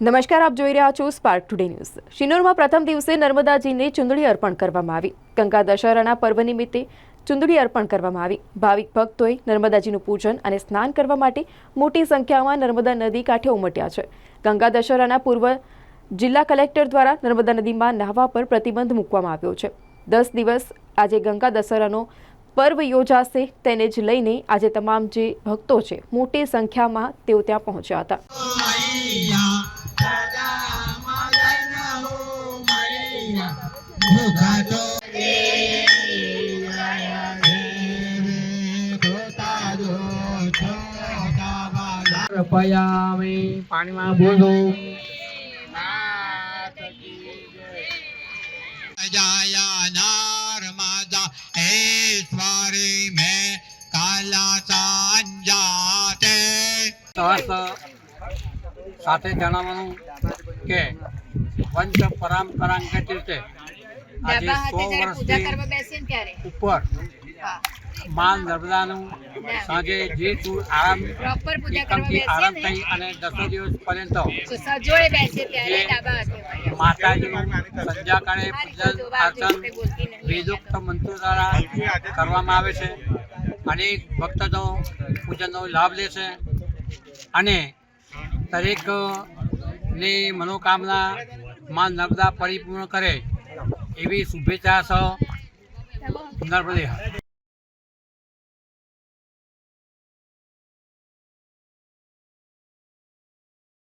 નમસ્કાર, આપ જોઈ રહ્યા છો સ્પાર્ક ટુડે ન્યૂઝ શિનોરમાં પ્રથમ દિવસે નર્મદાજીને ચુંદડી અર્પણ કરવામાં આવી. ગંગા દશહરાના પર્વ નિમિત્તે ચુંદડી અર્પણ કરવામાં આવી. ભાવિક ભક્તોએ નર્મદાજીનું પૂજન અને સ્નાન કરવા માટે મોટી સંખ્યામાં નર્મદા નદી કાંઠે ઉમટ્યા છે. ગંગા દશહરાના પૂર્વ જિલ્લા કલેક્ટર દ્વારા નર્મદા નદીમાં નહાવા પર પ્રતિબંધ મૂકવામાં આવ્યો છે. દસ દિવસ આજે ગંગા દશહરાનો પર્વ યોજાશે તેને જ લઈને આજે તમામ જે ભક્તો છે, મોટી સંખ્યામાં તેઓ ત્યાં પહોંચ્યા હતા. પાણીમાં બોલું. જાયા નર્મદા ઈશ્વરી મેં કાલા સંજાતે સાથે જણાવવાનું કે પંચ પરંપરાગત રીતે આજે સો વર્ષથી ઉપર માન મા નર્મદાનું સાંજે જે તું આરામ પ્રોપર પૂજા કરવા એકમથી આરામ થઈ અને દસો દિવસ પર્યંત માતાજીનું સંધ્યાકાળે પૂજન નહીં. વેદોક્ત મંત્રો દ્વારા કરવામાં આવે છે. અનેક ભક્તજનો પૂજનનો લાભ લે છે. અને દરેકની મનોકામના માં નર્મદા પરિપૂર્ણ કરે. એવી શુભેચ્છા સહ નર્મદે